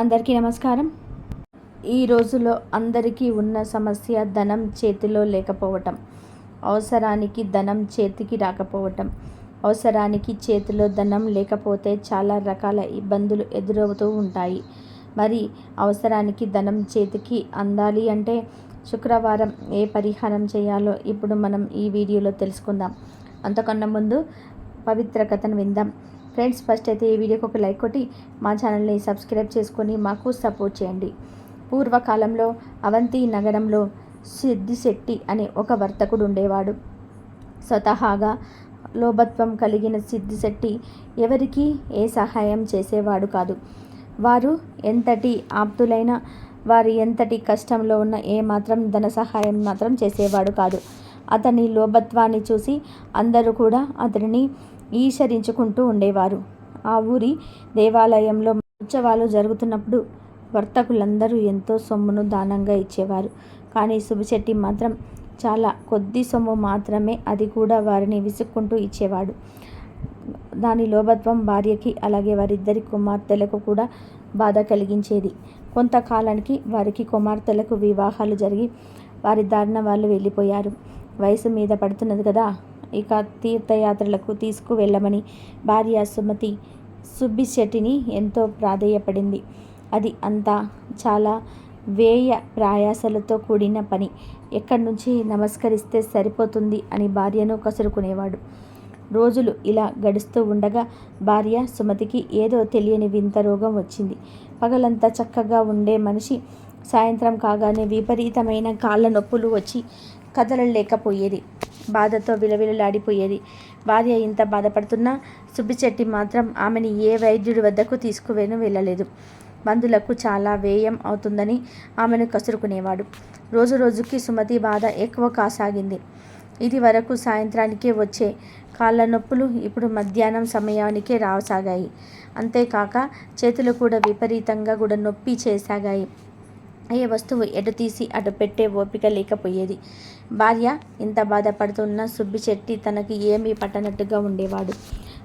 అందరికీ నమస్కారం. ఈ రోజులో అందరికీ ఉన్న సమస్య ధనం చేతిలో లేకపోవటం. అవసరానికి ధనం చేతికి రాకపోవటం. అవసరానికి చేతిలో ధనం లేకపోతే చాలా రకాల ఇబ్బందులు ఎదురవుతూ ఉంటాయి. మరి అవసరానికి ధనం చేతికి అందాలి అంటే శుక్రవారం ఏ పరిహారం చేయాలో ఇప్పుడు మనం ఈ వీడియోలో తెలుసుకుందాం. అంతకన్నా ముందు పవిత్ర కథను విందాం. ఫ్రెండ్స్ ఫస్ట్ అయితే ఈ వీడియోకి ఒక లైక్ కొట్టి మా ఛానల్ని సబ్స్క్రైబ్ చేసుకొని మాకు సపోర్ట్ చేయండి. పూర్వకాలంలో అవంతి నగరంలో సిద్ధిశెట్టి అనే ఒక వర్తకుడు ఉండేవాడు. స్వతహాగా లోభత్వం కలిగిన సిద్ధిశెట్టి ఎవరికి ఏ సహాయం చేసేవాడు కాదు. వారు ఎంతటి ఆప్తులైన వారు ఎంతటి కష్టంలో ఉన్న ఏ మాత్రం ధన సహాయం మాత్రం చేసేవాడు కాదు. అతని లోభత్వాన్ని చూసి అందరూ కూడా అతనిని ఈశరించుకుంటూ ఉండేవారు. ఆ ఊరి దేవాలయంలో ఉత్సవాలు జరుగుతున్నప్పుడు వర్తకులందరూ ఎంతో సొమ్మును దానంగా ఇచ్చేవారు. కానీ సుబిశెట్టి మాత్రం చాలా కొద్ది సొమ్ము మాత్రమే అది కూడా వారిని విసుక్కుంటూ ఇచ్చేవాడు. దాని లోభత్వం భార్యకి అలాగే వారిద్దరి కుమార్తెలకు కూడా బాధ కలిగించేది. కొంతకాలానికి వారికి కుమార్తెలకు వివాహాలు జరిగి వారి దారిన వాళ్ళు వెళ్ళిపోయారు. వయసు మీద పడుతున్నది కదా. ఇక తీర్థయాత్రలకు తీసుకువెళ్ళమని భార్య సుమతి సుబ్బిశెట్టిని ఎంతో ప్రాధేయపడింది. అది అంతా చాలా వేయ ప్రయాసలతో కూడిన పని. ఎక్కడి నుంచి నమస్కరిస్తే సరిపోతుంది అని భార్యను కసురుకునేవాడు. రోజులు ఇలా గడుస్తూ ఉండగా భార్య సుమతికి ఏదో తెలియని వింత రోగం వచ్చింది. పగలంతా చక్కగా ఉండే మనిషి సాయంత్రం కాగానే విపరీతమైన కాళ్ళ నొప్పులు వచ్చి కదలలేకపోయేది. బాధతో విలవిలలాడిపోయేది. భార్య ఇంత బాధపడుతున్నా సుబ్బిచెట్టి మాత్రం ఆమెని ఏ వైద్యుడి వద్దకు తీసుకువేను వెళ్ళలేదు. మందులకు చాలా వ్యయం అవుతుందని ఆమెను కసురుకునేవాడు. రోజు రోజుకి సుమతి బాధ ఎక్కువ కాసాగింది. ఇది వరకు సాయంత్రానికే వచ్చే కాళ్ళ నొప్పులు ఇప్పుడు మధ్యాహ్నం సమయానికే రావసాగాయి అంతేకాక చేతులు కూడా విపరీతంగా కూడా నొప్పి చేసాగాయి. ఏ వస్తువు ఎటు తీసి అటు పెట్టే ఓపిక లేకపోయేది. భార్య ఇంత బాధపడుతున్న సుబ్బిశెట్టి తనకి ఏమీ పట్టనట్టుగా ఉండేవాడు.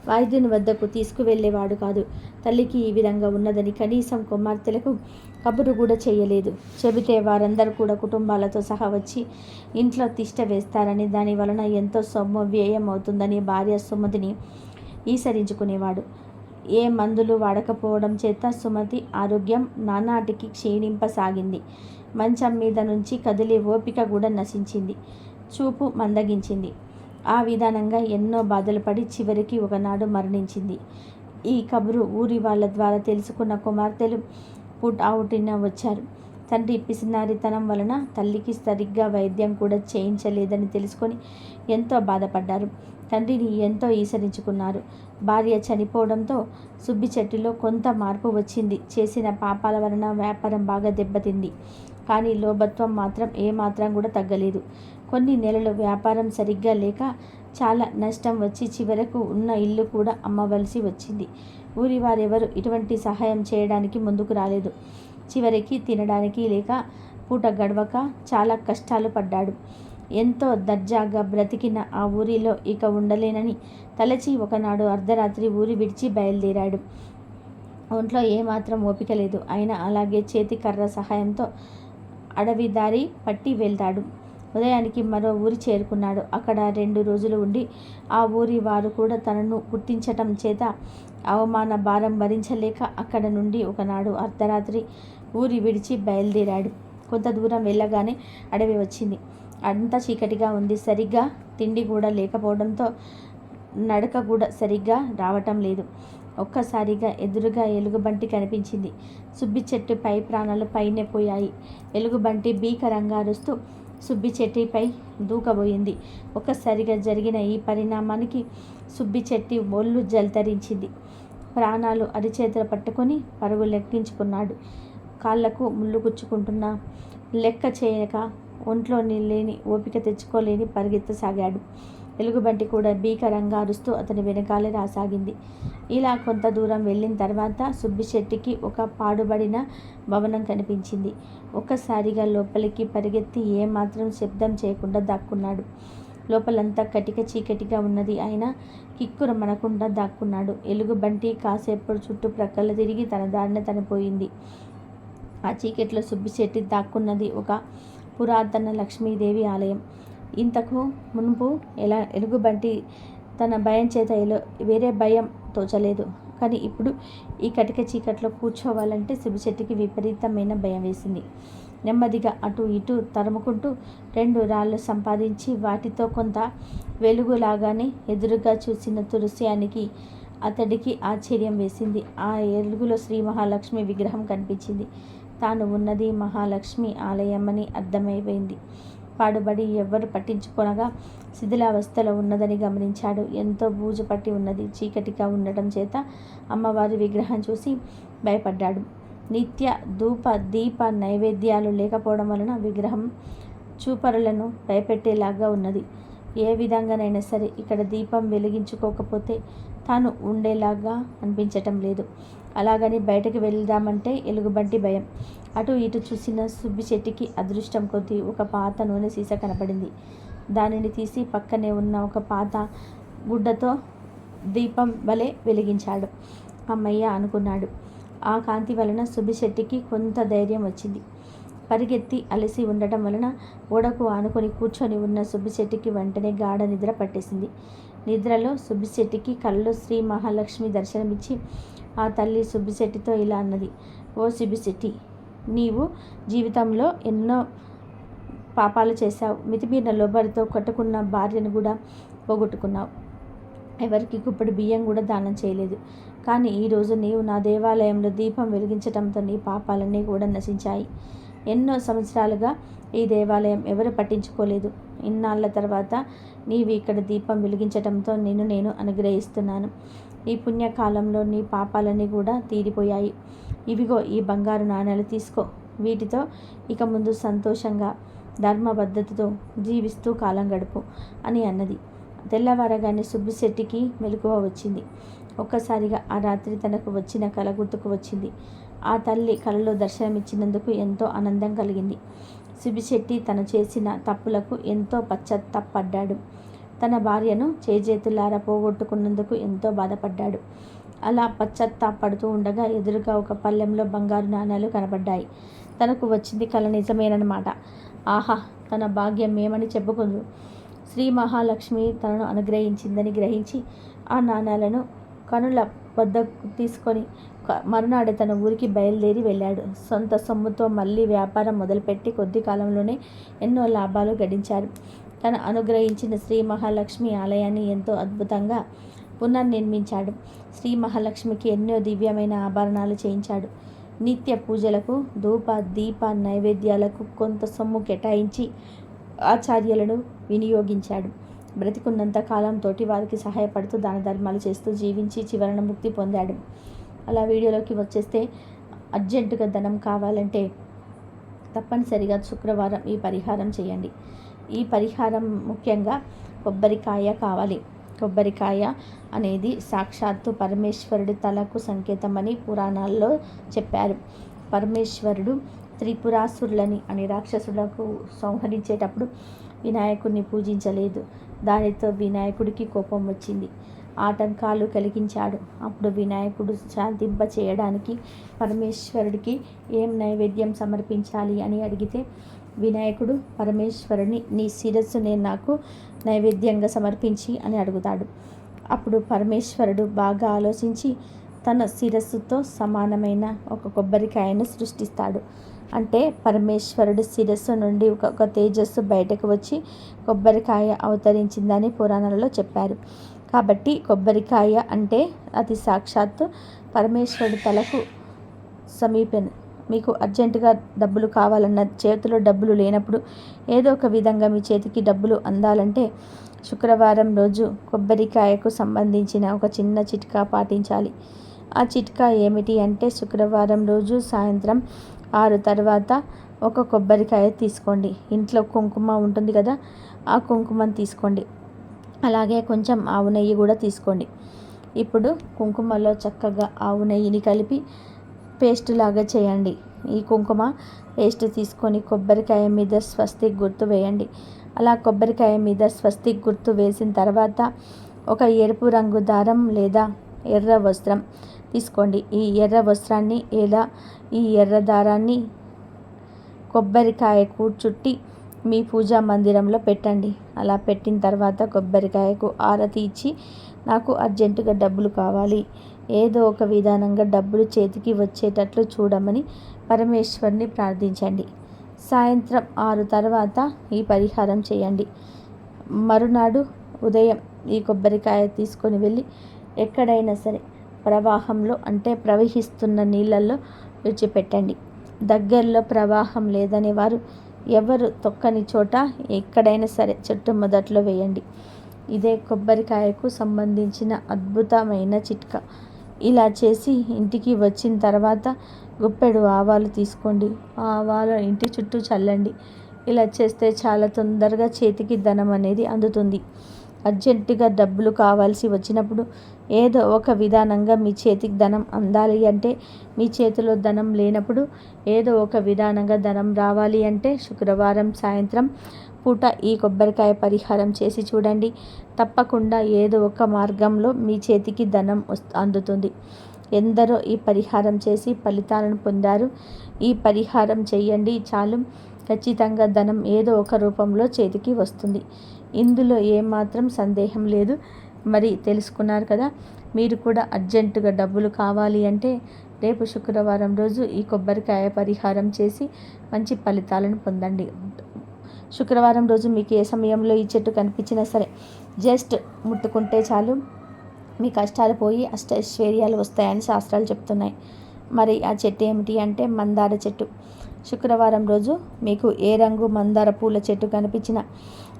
వైద్యుని వద్దకు తీసుకువెళ్ళేవాడు కాదు. తల్లికి ఈ విధంగా ఉన్నదని కనీసం కుమార్తెలకు కబురు కూడా చేయలేదు. చెబితే వారందరూ కూడా కుటుంబాలతో సహా వచ్చి ఇంట్లో తిష్ట వేస్తారని దాని వలన ఎంతో సొమ్ము వ్యయం అవుతుందని భార్య సుమతిని ఈసరించుకునేవాడు. ఏ మందులు వాడకపోవడం చేత సుమతి ఆరోగ్యం నానాటికి క్షీణింపసాగింది. మంచం మీద నుంచి కదిలే ఓపిక కూడా నశించింది. చూపు మందగించింది. ఆ విధానంగా ఎన్నో బాధలు పడి చివరికి ఒకనాడు మరణించింది. ఈ కబురు ఊరి వాళ్ళ ద్వారా తెలుసుకున్న కుమార్తెలు పుట్ అవుటిన వచ్చారు. తండ్రి పిసినారితనం వలన తల్లికి సరిగ్గా వైద్యం కూడా చేయించలేదని తెలుసుకొని ఎంతో బాధపడ్డారు. తండ్రిని ఎంతో ఈసరించుకున్నారు. భార్య చనిపోవడంతో సుబ్బిచెట్టిలో కొంత మార్పు వచ్చింది. చేసిన పాపాల వలన వ్యాపారం బాగా దెబ్బతింది. కానీ లోభత్వం మాత్రం ఏమాత్రం కూడా తగ్గలేదు. కొన్ని నెలలు వ్యాపారం సరిగ్గా లేక చాలా నష్టం వచ్చి చివరకు ఉన్న ఇల్లు కూడా అమ్మవలసి వచ్చింది. ఊరి వారెవరు ఇటువంటి సహాయం చేయడానికి ముందుకు రాలేదు. చివరికి తినడానికి లేక పూట గడవక చాలా కష్టాలు పడ్డాడు. ఎంతో దర్జాగా బ్రతికిన ఆ ఊరిలో ఇక ఉండలేనని తలచి ఒకనాడు అర్ధరాత్రి ఊరి విడిచి బయలుదేరాడు. ఒంట్లో ఏమాత్రం ఓపిక లేదు. అయినా అలాగే చేతి కర్ర సహాయంతో అడవి దారి పట్టి వెళ్తాడు. ఉదయానికి మరో ఊరి చేరుకున్నాడు. అక్కడ రెండు రోజులు ఉండి ఆ ఊరి వారు కూడా తనను గుర్తించటం చేత అవమాన భారం భరించలేక అక్కడ నుండి ఒకనాడు అర్ధరాత్రి ఊరి విడిచి బయలుదేరాడు. కొంత దూరం వెళ్ళగానే అడవి వచ్చింది. అంతా చీకటిగా ఉంది. సరిగ్గా తిండి కూడా లేకపోవడంతో నడక కూడా సరిగ్గా రావటం లేదు. ఒక్కసారిగా ఎదురుగా ఎలుగుబంటి కనిపించింది. సుబ్బి చెట్టు పై ప్రాణాలు పైనే పోయాయి. ఎలుగుబంటి భీకరంగా అరుస్తూ సుబ్బి చెట్టిపై దూకబోయింది. ఒక్కసారిగా జరిగిన ఈ పరిణామానికి సుబ్బి చెట్టి ఒళ్ళు జల్తరించింది. ప్రాణాలు అరిచేతులు పట్టుకొని పరుగు లెక్కించుకున్నాడు. కాళ్ళకు ముళ్ళు గుచ్చుకుంటున్నా లెక్క చేయక ఒంట్లో లేని ఓపిక తెచ్చుకోలేని పరిగెత్తసాగాడు. ఎలుగుబంటి కూడా భీకరంగా అరుస్తూ అతని వెనకాలే రాసాగింది. ఇలా కొంత దూరం వెళ్ళిన తర్వాత సుబ్బిశెట్టికి ఒక పాడుబడిన భవనం కనిపించింది. ఒక్కసారిగా లోపలికి పరిగెత్తి ఏమాత్రం శబ్దం చేయకుండా దాక్కున్నాడు. లోపలంతా కటిక చీకటిగా ఉన్నది. ఆయన కిక్కుర మనకుండా దాక్కున్నాడు. ఎలుగుబంటి కాసేపు చుట్టుప్రక్కల తిరిగి తన దారిన తనిపోయింది. ఆ చీకట్లో సుబ్బిశెట్టి దాక్కున్నది ఒక పురాతన లక్ష్మీదేవి ఆలయం. ఇంతకు మునుపు ఎలా ఎలుగుబంటి తన భయం చేత ఎలో వేరే భయం తోచలేదు. కానీ ఇప్పుడు ఈ కటిక చీకట్లో కూర్చోవాలంటే శివశెట్టికి విపరీతమైన భయం వేసింది. నెమ్మదిగా అటు ఇటు తరుముకుంటూ రెండు రాళ్ళు సంపాదించి వాటితో కొంత వెలుగులాగానే ఎదురుగా చూసిన తులసియానికి అతడికి ఆశ్చర్యం వేసింది. ఆ ఎలుగులో శ్రీ మహాలక్ష్మి విగ్రహం కనిపించింది. తాను ఉన్నది మహాలక్ష్మి ఆలయమని అర్థమైపోయింది. పాడుబడి ఎవ్వరు పట్టించుకొనగా శిథిలావస్థలో ఉన్నదని గమనించాడు. ఎంతో బూజు పట్టి ఉన్నది. చీకటిగా ఉండటం చేత అమ్మవారి విగ్రహం చూసి భయపడ్డాడు. నిత్య ధూప దీప నైవేద్యాలు లేకపోవడం వలన విగ్రహం చూపరులను భయపెట్టేలాగా ఉన్నది. ఏ విధంగానైనా సరే ఇక్కడ దీపం వెలిగించుకోకపోతే తాను ఉండేలాగా అనిపించటం లేదు. అలాగని బయటకు వెళ్దామంటే ఎలుగుబంటి భయం. అటు ఇటు చూసిన సుబ్బిశెట్టికి అదృష్టం కొద్దీ ఒక పాత నూనె సీస కనపడింది. దానిని తీసి పక్కనే ఉన్న ఒక పాత గుడ్డతో దీపం వలె వెలిగించాడు. అమ్మయ్య అనుకున్నాడు. ఆ కాంతి వలన సుబ్బిశెట్టికి కొంత ధైర్యం వచ్చింది. పరిగెత్తి అలసి ఉండటం వలన ఓడకు ఆనుకొని కూర్చొని ఉన్న సుబ్బిశెట్టికి వెంటనే గాఢ నిద్ర పట్టేసింది. నిద్రలో సుబ్బిశెట్టికి కళ్ళు శ్రీ మహాలక్ష్మి దర్శనమిచ్చి ఆ తల్లి సుబ్బిశెట్టితో ఇలా అన్నది ఓ సుబ్బిశెట్టి నీవు జీవితంలో ఎన్నో పాపాలు చేశావు. మితిమీరిన లోబరితో కట్టుకున్న భార్యను కూడా పోగొట్టుకున్నావు. ఎవరికి ఇప్పుడు బియ్యం కూడా దానం చేయలేదు. కానీ ఈరోజు నీవు నా దేవాలయంలో దీపం వెలిగించటంతో నీ పాపాలన్నీ కూడా నశించాయి. ఎన్నో సంవత్సరాలుగా ఈ దేవాలయం ఎవరు పట్టించుకోలేదు. ఇన్నాళ్ళ తర్వాత నీవు ఇక్కడ దీపం వెలిగించడంతో నిన్ను నేను అనుగ్రహిస్తున్నాను. ఈ పుణ్యకాలంలో నీ పాపాలన్నీ కూడా తీరిపోయాయి. ఇవిగో ఈ బంగారు నాణ్యాలు తీసుకో. వీటితో ఇక ముందు సంతోషంగా ధర్మబద్ధతతో జీవిస్తూ కాలం గడుపు అని అన్నది. తెల్లవారగానే సుబ్బిశెట్టికి మెలకువ వచ్చింది. ఒక్కసారిగా ఆ రాత్రి తనకు వచ్చిన కల గుర్తుకు వచ్చింది. ఆ తల్లి కలలో దర్శనమిచ్చినందుకు ఎంతో ఆనందం కలిగింది. శిబిశెట్టి తను చేసిన తప్పులకు ఎంతో పశ్చాత్తాపడ్డాడు. తన భార్యను చేజేతులారా పోగొట్టుకున్నందుకు ఎంతో బాధపడ్డాడు. అలా పశ్చాత్తాపడుతూ ఉండగా ఎదురుగా ఒక పల్లెంలో బంగారు నాణాలు కనబడ్డాయి. తనకు వచ్చింది కళ నిజమేనమాట ఆహా తన భాగ్యం ఏమని చెప్పుకుందు. శ్రీ మహాలక్ష్మి తనను అనుగ్రహించిందని గ్రహించి ఆ నాణాలను కనుల వద్దకు తీసుకొని మరునాడు తన ఊరికి బయలుదేరి వెళ్ళాడు. సొంత సొమ్ముతో మళ్ళీ వ్యాపారం మొదలుపెట్టి కొద్ది కాలంలోనే ఎన్నో లాభాలు గడించారు. తను అనుగ్రహించిన శ్రీ మహాలక్ష్మి ఆలయాన్ని ఎంతో అద్భుతంగా పునర్నిర్మించాడు. శ్రీ మహాలక్ష్మికి ఎన్నో దివ్యమైన ఆభరణాలు చేయించాడు. నిత్య పూజలకు ధూప దీప నైవేద్యాలకు కొంత సొమ్ము కేటాయించి ఆచార్యులను వినియోగించాడు. బ్రతికున్నంత కాలం తోటి వారికి సహాయపడుతూ దాన ధర్మాలు చేస్తూ జీవించి చివరన ముక్తి పొందాడు. అలా వీడియోలోకి వచ్చేస్తే అర్జెంటుగా ధనం కావాలంటే తప్పనిసరిగా శుక్రవారం ఈ పరిహారం చేయండి. ఈ పరిహారం ముఖ్యంగా కొబ్బరికాయ కావాలి. కొబ్బరికాయ అనేది సాక్షాత్తు పరమేశ్వరుడి తలకు సంకేతమని పురాణాల్లో చెప్పారు. పరమేశ్వరుడు త్రిపురాసురులని అని రాక్షసులకు సంహరించేటప్పుడు వినాయకుడిని పూజించలేదు. దానితో వినాయకుడికి కోపం వచ్చింది. ఆటంకాలు కలిగించాడు. అప్పుడు వినాయకుడు శాంతింప చేయడానికి పరమేశ్వరుడికి ఏం నైవేద్యం సమర్పించాలి అని అడిగితే వినాయకుడు పరమేశ్వరుని నీ శిరస్సు నేను నాకు నైవేద్యంగా సమర్పించి అని అడుగుతాడు. అప్పుడు పరమేశ్వరుడు బాగా ఆలోచించి తన శిరస్సుతో సమానమైన ఒక కొబ్బరికాయను సృష్టిస్తాడు. అంటే పరమేశ్వరుడు శిరస్సు నుండి ఒక తేజస్సు బయటకు వచ్చి కొబ్బరికాయ అవతరించిందని పురాణాలలో చెప్పారు. కాబట్టి కొబ్బరికాయ అంటే అది సాక్షాత్తు పరమేశ్వరుడి తలకు సమీపం. మీకు అర్జెంటుగా డబ్బులు కావాలన్న చేతిలో డబ్బులు లేనప్పుడు ఏదో ఒక విధంగా మీ చేతికి డబ్బులు అందాలంటే శుక్రవారం రోజు కొబ్బరికాయకు సంబంధించిన ఒక చిన్న చిట్కా పాటించాలి. ఆ చిట్కా ఏమిటి అంటే శుక్రవారం రోజు సాయంత్రం ఆరు తర్వాత ఒక కొబ్బరికాయ తీసుకోండి. ఇంట్లో కుంకుమ ఉంటుంది కదా ఆ కుంకుమను తీసుకోండి. అలాగే కొంచెం ఆవు నెయ్యి కూడా తీసుకోండి. ఇప్పుడు కుంకుమలో చక్కగా ఆవు నెయ్యిని కలిపి పేస్ట్ లాగా చేయండి. ఈ కుంకుమ పేస్ట్ తీసుకొని కొబ్బరికాయ మీద స్వస్తిక్ గుర్తు వేయండి. అలా కొబ్బరికాయ మీద స్వస్తిక్ గుర్తు వేసిన తర్వాత ఒక ఎరుపు రంగు దారం లేదా ఎర్ర వస్త్రం తీసుకోండి. ఈ ఎర్ర వస్త్రాన్ని లేదా ఈ ఎర్ర దారాన్ని కొబ్బరికాయకు చుట్టి మీ పూజా మందిరంలో పెట్టండి. అలా పెట్టిన తర్వాత కొబ్బరికాయకు ఆరతి ఇచ్చి నాకు అర్జెంటుగా డబ్బులు కావాలి. ఏదో ఒక విధానంగా డబ్బులు చేతికి వచ్చేటట్లు చూడమని పరమేశ్వర్ని ప్రార్థించండి. సాయంత్రం ఆరు తర్వాత ఈ పరిహారం చేయండి. మరునాడు ఉదయం ఈ కొబ్బరికాయ తీసుకొని వెళ్ళి ఎక్కడైనా సరే ప్రవాహంలో అంటే ప్రవహిస్తున్న నీళ్ళల్లో విడిచిపెట్టండి. దగ్గరలో ప్రవాహం లేదనే వారు ఎవరు తొక్కని చోట ఎక్కడైనా సరే చెట్టు మొదట్లో వేయండి. ఇదే కొబ్బరికాయకు సంబంధించిన అద్భుతమైన చిట్కా. ఇలా చేసి ఇంటికి వచ్చిన తర్వాత గుప్పెడు ఆవాలు తీసుకోండి. ఆ ఆవాలు ఇంటి చుట్టూ చల్లండి. ఇలా చేస్తే చాలా తొందరగా చేతికి ధనం అనేది అందుతుంది. అర్జెంటుగా డబ్బులు కావాల్సి వచ్చినప్పుడు ఏదో ఒక విధానంగా మీ చేతికి ధనం అందాలి అంటే మీ చేతిలో ధనం లేనప్పుడు ఏదో ఒక విధానంగా ధనం రావాలి అంటే శుక్రవారం సాయంత్రం పూట ఈ కొబ్బరికాయ పరిహారం చేసి చూడండి. తప్పకుండా ఏదో ఒక మార్గంలో మీ చేతికి ధనం అందుతుంది. ఎందరో ఈ పరిహారం చేసి ఫలితాలను పొందారు. ఈ పరిహారం చేయండి చాలు. ఖచ్చితంగా ధనం ఏదో ఒక రూపంలో చేతికి వస్తుంది. ఇందులో ఏమాత్రం సందేహం లేదు. మరి తెలుసుకున్నారు కదా. మీరు కూడా అర్జెంటుగా డబ్బులు కావాలి అంటే రేపు శుక్రవారం రోజు ఈ కొబ్బరికాయ పరిహారం చేసి మంచి ఫలితాలను పొందండి. శుక్రవారం రోజు మీకు ఏ సమయంలో ఈ చెట్టు కనిపించినా సరే జస్ట్ ముట్టుకుంటే చాలు. మీ కష్టాలు పోయి అష్టైశ్వర్యాలు వస్తాయని శాస్త్రాలు చెప్తున్నాయి. మరి ఆ చెట్టు ఏమిటి అంటే మందార చెట్టు. శుక్రవారం రోజు మీకు ఏ రంగు మందార పూల చెట్టు కనిపించినా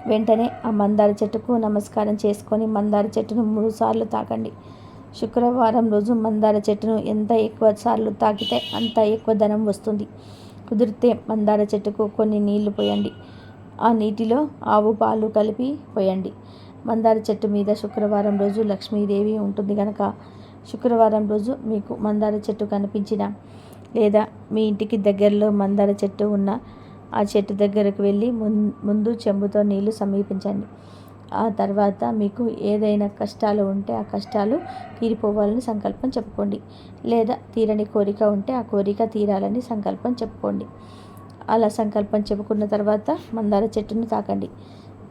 వెంటనే ఆ మందార చెట్టుకు నమస్కారం చేసుకొని మందార చెట్టును మూడు సార్లు తాకండి. శుక్రవారం రోజు మందార చెట్టును ఎంత ఎక్కువ సార్లు తాకితే అంత ఎక్కువ ధనం వస్తుంది. కుదిరితే మందార చెట్టుకు కొన్ని నీళ్ళు పోయండి. ఆ నీటిలో ఆవు పాలు కలిపి పోయండి. మందార చెట్టు మీద శుక్రవారం రోజు లక్ష్మీదేవి ఉంటుంది కనుక శుక్రవారం రోజు మీకు మందార చెట్టు కనిపించిన లేదా మీ ఇంటికి దగ్గరలో మందార చెట్టు ఉన్న ఆ చెట్టు దగ్గరకు వెళ్ళి ముందు చెంబుతో నీళ్ళు సమీపించండి. ఆ తర్వాత మీకు ఏదైనా కష్టాలు ఉంటే ఆ కష్టాలు తీరిపోవాలని సంకల్పం చెప్పుకోండి. లేదా తీరని కోరిక ఉంటే ఆ కోరిక తీరాలని సంకల్పం చెప్పుకోండి. అలా సంకల్పం చెప్పుకున్న తర్వాత మందార చెట్టును తాకండి.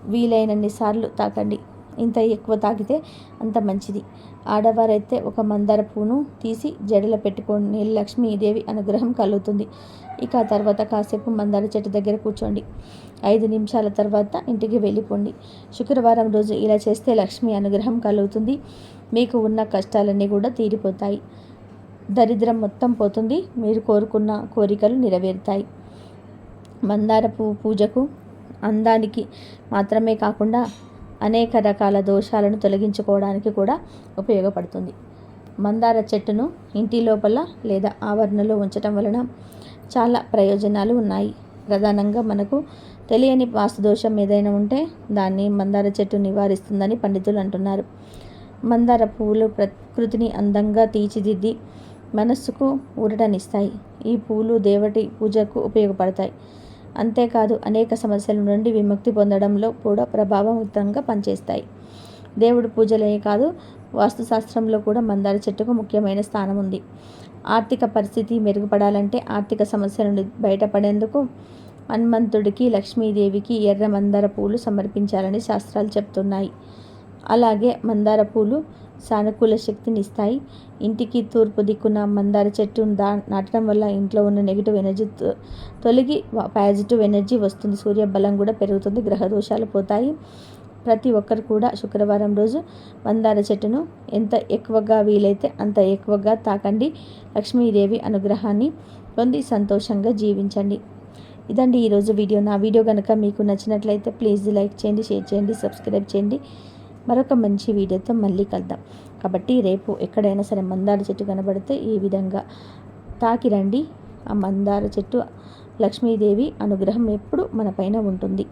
వీలైనన్ని సార్లు తాకండి. ఇంత ఎక్కువ తాకితే అంత మంచిది. ఆడవారైతే ఒక మందార పూను తీసి జడలో పెట్టుకొని లక్ష్మీదేవి అనుగ్రహం కలుగుతుంది. ఇక ఆ తర్వాత కాసేపు మందార చెట్టు దగ్గర కూర్చోండి. ఐదు నిమిషాల తర్వాత ఇంటికి వెళ్ళిపోండి. శుక్రవారం రోజు ఇలా చేస్తే లక్ష్మి అనుగ్రహం కలుగుతుంది. మీకు ఉన్న కష్టాలన్నీ కూడా తీరిపోతాయి. దరిద్రం మొత్తం పోతుంది. మీరు కోరుకున్న కోరికలు నెరవేరుతాయి. మందార పువ్వు పూజకు అందానికి మాత్రమే కాకుండా అనేక రకాల దోషాలను తొలగించుకోవడానికి కూడా ఉపయోగపడుతుంది. మందార చెట్టును ఇంటి లోపల లేదా ఆవరణలో ఉంచటం వలన చాలా ప్రయోజనాలు ఉన్నాయి. ప్రధానంగా మనకు తెలియని వాస్తుదోషం ఏదైనా ఉంటే దాన్ని మందార చెట్టు నివారిస్తుందని పండితులు అంటున్నారు. మందార పువ్వులు ప్రకృతిని అందంగా తీర్చిదిద్ది మనస్సుకు ఊరటనిస్తాయి. ఈ పూలు దేవటి పూజకు ఉపయోగపడతాయి. అంతేకాదు అనేక సమస్యల నుండి విముక్తి పొందడంలో కూడా ప్రభావవంతంగా పనిచేస్తాయి. దేవుడు పూజలే కాదు వాస్తుశాస్త్రంలో కూడా మందార చెట్టుకు ముఖ్యమైన స్థానం ఉంది. ఆర్థిక పరిస్థితి మెరుగుపడాలంటే ఆర్థిక సమస్య నుండి బయటపడేందుకు హనుమంతుడికి లక్ష్మీదేవికి ఎర్ర మందార పూలు సమర్పించాలని శాస్త్రాలు చెప్తున్నాయి. అలాగే మందార పూలు సానుకూల శక్తిని ఇస్తాయి. ఇంటికి తూర్పు దిక్కున మందార చెట్టు దా నాటడం వల్ల ఇంట్లో ఉన్న నెగిటివ్ ఎనర్జీ తొలగి పాజిటివ్ ఎనర్జీ వస్తుంది. సూర్య బలం కూడా పెరుగుతుంది. గ్రహ దోషాలు పోతాయి. ప్రతి ఒక్కరు కూడా శుక్రవారం రోజు మందార చెట్టును ఎంత ఎక్కువగా వీలైతే అంత ఎక్కువగా తాకండి. లక్ష్మీదేవి అనుగ్రహాన్ని పొంది సంతోషంగా జీవించండి. ఇదండి ఈరోజు వీడియో. నా వీడియో కనుక మీకు నచ్చినట్లయితే ప్లీజ్ లైక్ చేయండి షేర్ చేయండి సబ్స్క్రైబ్ చేయండి. మరొక మంచి వీడియోతో మళ్ళీ కలుద్దాం. కాబట్టి రేపు ఎక్కడైనా సరే మందార చెట్టు కనబడితే ఈ విధంగా తాకిరండి ఆ మందార చెట్టు లక్ష్మీదేవి అనుగ్రహం ఎప్పుడు మన పైన ఉంటుంది.